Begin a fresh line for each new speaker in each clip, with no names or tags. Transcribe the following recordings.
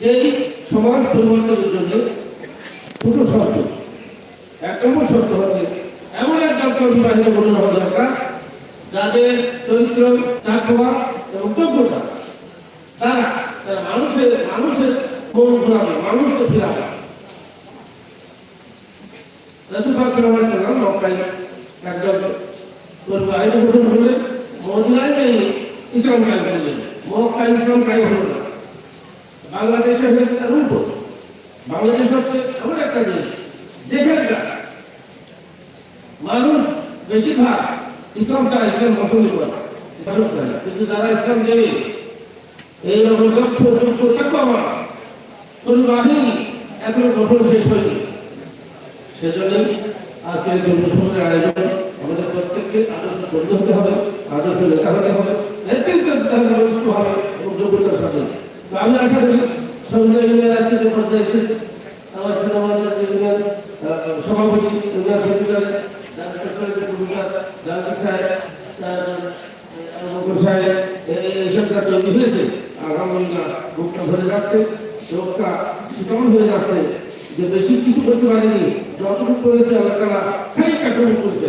যে সমাজ পরিবর্তনের জন্য দুটো শর্ত। এক নম্বর শর্ত হচ্ছে এমন একজন কর্মীবাহিনী গঠন হওয়া দরকার যাদের চরিত্র চাকমা এবং যোগ্যতা তারা তারা মানুষের মানুষের মন ঘোরাবে, মানুষকে ফিরাবে। রসুল আলাইহি সাল্লাম মক্কায় একজন করলেন মদিনায় গিয়ে ইসলাম কায়েম ইসলাম তার উল্টো বাংলাদেশ হচ্ছে এমন একটা মানুষ বেশিরভাগ ইসলাম চায় ইসলাম পছন্দ করে। কিন্তু যারা ইসলাম দেবে এই রকম লক্ষ্য যোগ্য থাকব আমার কোন বাহিনী এখনও গঠন শেষ হয়নি সেজন্যই আজকে দুর্গসমের আয়োজন প্রত্যেককে আদর্শ করতে হতে হবে আদর্শ লেখা হতে হবে, নেতৃত্ব দিতে হবে হবে, এবং যোগ্যতার সাথে তো আমি আশা করি সন্ধ্যা আজকে পর্যায়ে এসেছে আমার ছেলে আমাদের ইউনিয়ন সভাপতি ইউনিয়ন সেক্রেটারি তার যা তৈরি বেশি কিছু করতে পারেনি, যতটুকু করেছে, আল্লাহ তালা খালি কাটুন করেছে।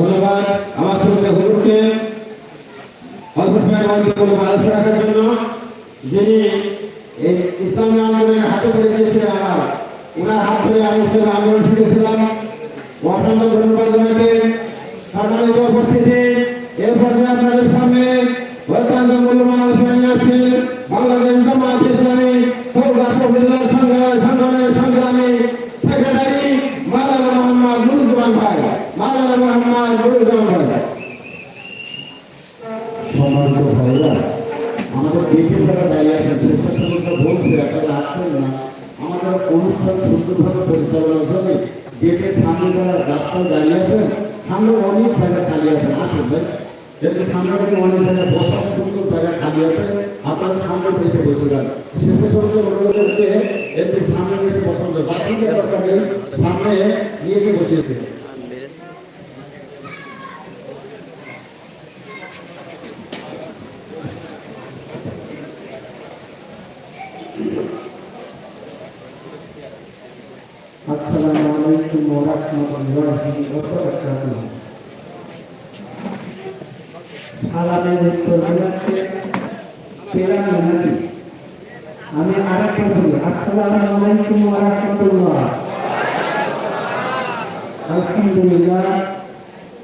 ধন্যবাদ
আমার শ্রদ্ধা হুজুরকে। অল্প সময়ের মধ্যে কোনো মানুষ রাখার জন্য যিনি এই ইসলামী আন্দোলনের হাতে করে দিয়েছিলেন আমার। ওনার হাত ধরে আমি ইসলামী আন্দোলন শিখেছিলাম। অসংখ্য ধন্যবাদ ওনাকে সম্মানিত উপস্থিতি। এর পর্যায়ে আপনাদের সংগ্রামী সেক্রেটারি মাওলানা মোহাম্মদ নুরুজ্জামান ভাই মাওলানা মোহাম্মদ সুন্দরভাবে পরিচালনার জন্য গেটের সামনে অনেক জায়গা খালি আছেন আসুন থেকে অনেক জায়গায় বসার সুন্দর জায়গা খালি আছে, আপনারা সামনে এসে বসে যান। শেষে সঙ্গে অনুরোধ করতে সামনে পছন্দ নেই, সামনে নিয়ে এসে বসিয়েছে
আসসালামু আলাইকুম ওয়া রাহমাতুল্লাহি ওয়া বারাকাতুহু সালামের উত্তর জানাচ্ছে তেরা মিনাটি আমি আরেকবার বলি আসসালামু আলাইকুম ওয়া রাহমাতুল্লাহ আলহামদুলিল্লাহ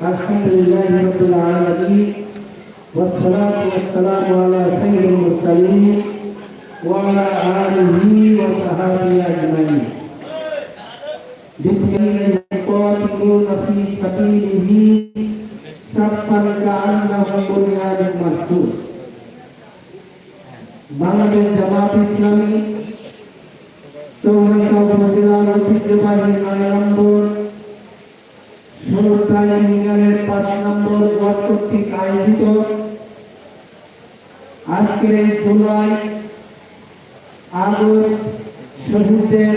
আলহামদুলিল্লাহ রাব্বিল আলামিন والصلاة والسلام على سيد المرسلين وعلى آله وصحبه أجمعين بسم الله يقاتلون في سبيله صفا كأنهم بنيان مرصوص বাংলাদেশ জামাত ইসলামী চৌরাশা উপজেলার ঐতিহ্যবাহী নয় নম্বর সরকার ইউনিয়নের পাঁচ নম্বর ওয়ার্ড কর্তৃক আয়োজিত আজকের এই জুলাই আগস্ট শহীদদের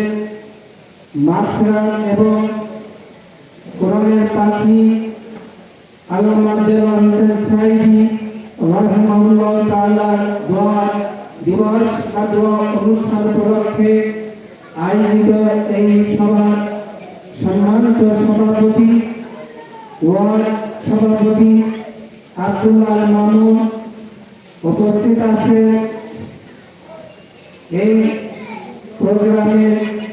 মাফরান এবং কোরআনের পাখি আল্লামা দেওয়ান হোসেন সাইদি রহমানুল্লাহ তাআলার দোয়া, দিবস দোয়া অনুষ্ঠান উপলক্ষে আয়োজিত এই সভার সম্মানিত সভাপতি, ওয়ার্ড সভাপতি আব্দুল্লাহ মামুন উপস্থিত আছে এই প্রোগ্রামে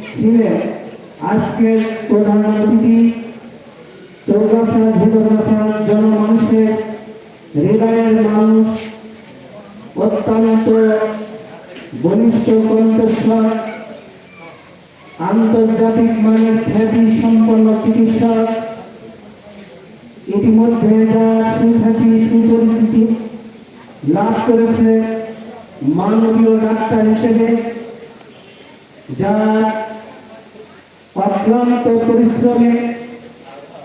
ছিলেন আজকের প্রধান অতিথি চৌগাছা ভূতগাছার জনমানুষের হৃদয়ের মানুষ, অত্যন্ত ঘনিষ্ঠ কণ্ঠস্বর, আন্তর্জাতিক মানের খ্যাতি সম্পন্ন চিকিৎসক, ইতিমধ্যে যার সুখ্যাতি, সুপরিচিতি লাভ করেছে মানবীয় ডাক্তার হিসেবে যার অক্লান্ত পরিশ্রমে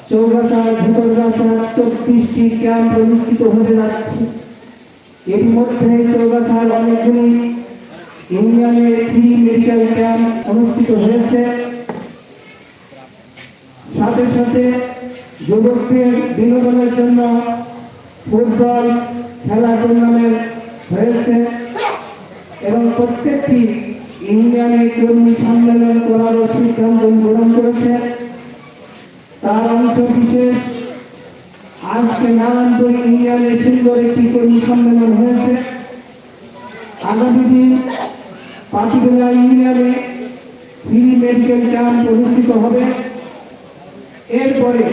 চৌরাশা ভিতরগাছা চব্বিশটি ক্যাম্প অনুষ্ঠিত হতে যাচ্ছে। এর মধ্যে চৌরাশার অনেকগুলি ইউনিয়নে ফ্রি মেডিকেল ক্যাম্প অনুষ্ঠিত হয়েছে। সাথে সাথে যুবকদের বিনোদনের জন্য ফুটবল খেলা টুর্নামেন্ট হয়েছে এবং প্রত্যেকটি ইউনিয়নে কর্মী সম্মেলন করারও সিদ্ধান্ত গ্রহণ করেছে। তার অংশ বিশেষ আজকে নারায়ণপুর ইউনিয়নে সুন্দর একটি কর্মী সম্মেলন হয়েছে। আগামী দিন পাতিগুলা ইউনিয়নে ফ্রি মেডিকেল ক্যাম্প অনুষ্ঠিত হবে। এরপরে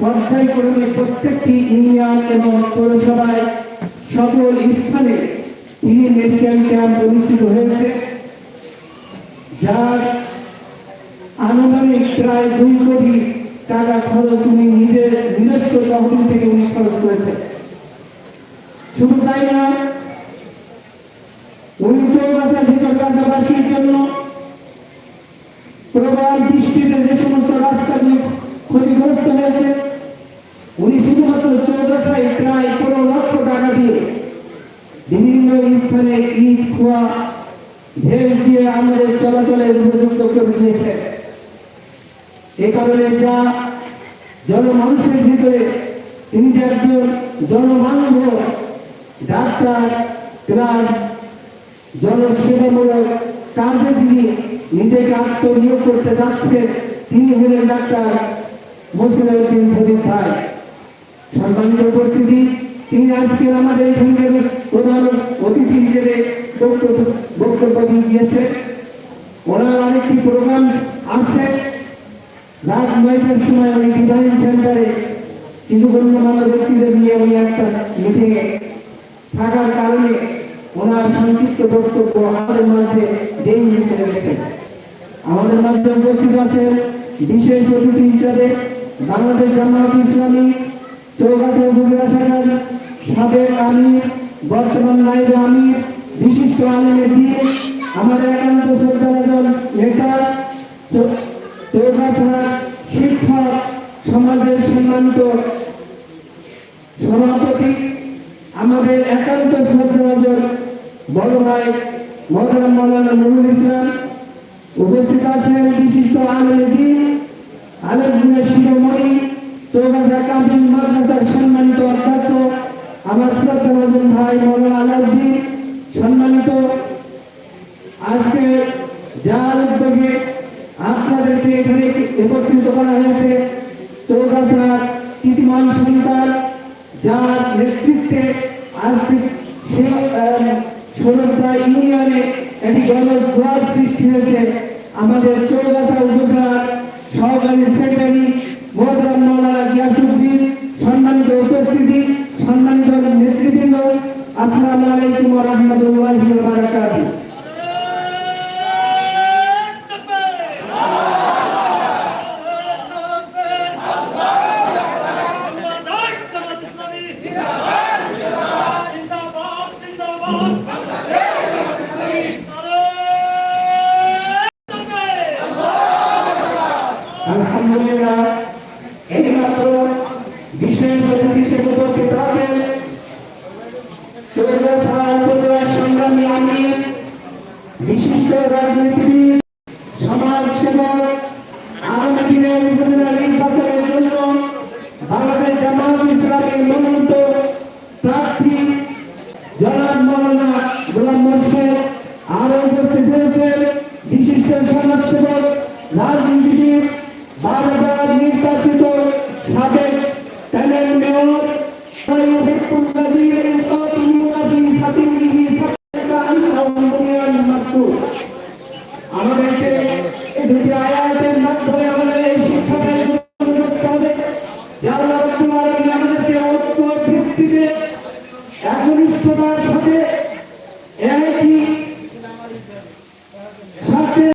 পর্যায়ক্রমে প্রত্যেকটি ইউনিয়ন এবং পৌরসভায় সকল স্থানে ফ্রি মেডিকেল ক্যাম্প অনুষ্ঠিত হয়েছে। যার আনুমানিক প্রায় দুই কোটি টাকা খরচ উনি নিজের নিজস্ব তহবিল থেকে উনি খরচ করেছে শুধু তাই নয় উনি চৌরাশা ভিতর কাছাবাসীর জন্য প্রবল বৃষ্টিতে যে সমস্ত রাস্তাগুলি ক্ষতিগ্রস্ত হয়েছে উনি শুধুমাত্র চৌরাশায় প্রায় পনেরো লক্ষ টাকা দিয়ে বিভিন্ন স্থানে ইট খোয়া ঢেল দিয়ে চলাচলের উপযুক্ত করে দিয়েছে। এ কারণে যা জনমানুষের ভিতরে তিনি যে একজন জনমানব ডাক্তার প্লাস জনসেবামূলক কাজে যিনি নিজেকে আত্মনিয়োগ করতে যাচ্ছেন তিনি হলেন ডাক্তার মুসলিউদ্দিন প্রদীপ ভাই। সম্মানিত উপস্থিতি, তিনি আজকে আমাদের এখানকার প্রধান অতিথি হিসেবে বক্তব্য বক্তব্য দিয়ে গিয়েছেন। ওনার আরেকটি প্রোগ্রাম আছে। রাত নয়টার সময় ওই ডিভাইন সেন্টারে কিছু গণ্যমান্য ব্যক্তিদের নিয়ে উনি একটা মিটিংয়ে থাকার কারণে ওনার সংক্ষিপ্ত বক্তব্য আমাদের মাঝে দেই হিসেবে রেখেন আমাদের মাঝে উপস্থিত আছেন বিশেষ অতিথি হিসাবে বাংলাদেশ জামাত ইসলামী চৌগাছা উপজেলা শাখার সাবেক আমির, বর্তমান নাইব আমির, বিশিষ্ট আলমে দিয়ে আমাদের একান্ত শ্রদ্ধাভাজন নেতা চৌ- শিক্ষক, সমাজের সম্মানিত সভাপতি, আমাদের একান্ত শ্রদ্ধাভাজন বড় ভাই মহতারাম মৌলানা নুরুল ইসলাম। উপস্থিত আছেন বিশিষ্ট আলমী আলেমগুলের শিরোমণি চৌগাছা কাবিল মাদ্রাসার সম্মানিত অধ্যক্ষ, আমার শ্রদ্ধাভাজন ভাই মৌলানা আলাউদ্দিন, সম্মানিত আজকে যার উদ্যোগে আপনাদেরকে এখানে একত্রিত করা হয়েছে। চৌগাছার কৃতিমান সন্তান যার নেতৃত্বে আজকে সে ইউনিয়নে একটি গণজোয়ার সৃষ্টি হয়েছে। আমাদের চৌগাছা উপজেলার সহকারী সেক্রেটারি মোহতারাম মৌলানা গিয়াসুদ্দিন, সম্মানিত উপস্থিতি, সম্মানিত নেতৃবৃন্দ, আসসালামু আলাইকুম রাহমাতুল্লাহি বারাকাতুহু। ফেলছে